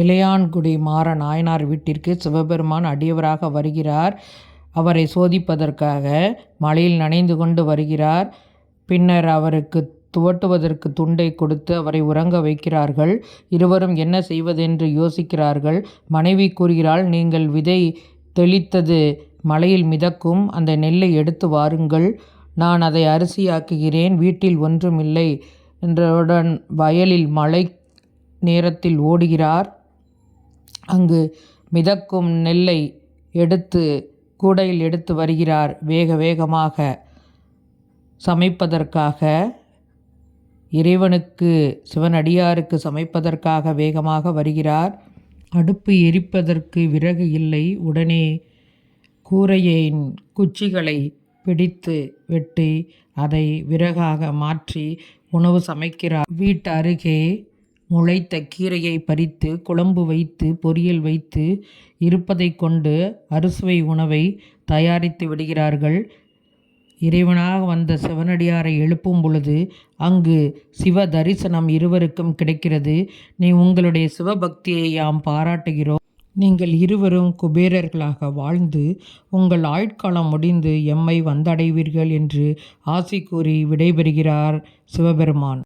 இளையான்குடி மாற நாயனார் வீட்டிற்கு சிவபெருமான் அடியவராக வருகிறார். அவரை சோதிப்பதற்காக மழையில் நனைந்து கொண்டு வருகிறார். பின்னர் அவருக்கு துவட்டுவதற்கு துண்டை கொடுத்து அவரை உறங்க வைக்கிறார்கள். இருவரும் என்ன செய்வதென்று யோசிக்கிறார்கள். மனைவி கூறுகிறாள் நீங்கள் விதை தெளித்தது மழையில் மிதக்கும். அந்த நெல்லை எடுத்து வாருங்கள். நான் அதை அரிசியாக்குகிறேன். வீட்டில் ஒன்றும் இல்லை என்றவுடன் வயலில் மழை நேரத்தில் ஓடுகிறார். அங்கு மிதக்கும் நெல்லை எடுத்து கூடையில் எடுத்து வருகிறார். வேக வேகமாக சமைப்பதற்காக இறைவனுக்கு சிவனடியாருக்கு சமைப்பதற்காக வேகமாக வருகிறார். அடுப்பு எரிப்பதற்கு விறகு இல்லை. உடனே கூரையின் குச்சிகளை பிடித்து வெட்டி அதை விறகாக மாற்றி உணவு சமைக்கிறார். வீட்டு அருகே முளைத்த கீரையை பறித்து குழம்பு வைத்து பொரியல் வைத்து இருப்பதைக் கொண்டு அறுசுவை உணவை தயாரித்து விடுகிறார்கள். இறைவனாக வந்த சிவனடியாரை எழுப்பும் பொழுது அங்கு சிவ தரிசனம் இருவருக்கும் கிடைக்கிறது. நீ உங்களுடைய சிவபக்தியை யாம் பாராட்டுகிறோம். நீங்கள் இருவரும் குபேரர்களாக வாழ்ந்து உங்கள் ஆயுட்காலம் முடிந்து எம்மை வந்தடைவீர்கள் என்று ஆசி கூறி விடைபெறுகிறார் சிவபெருமான்.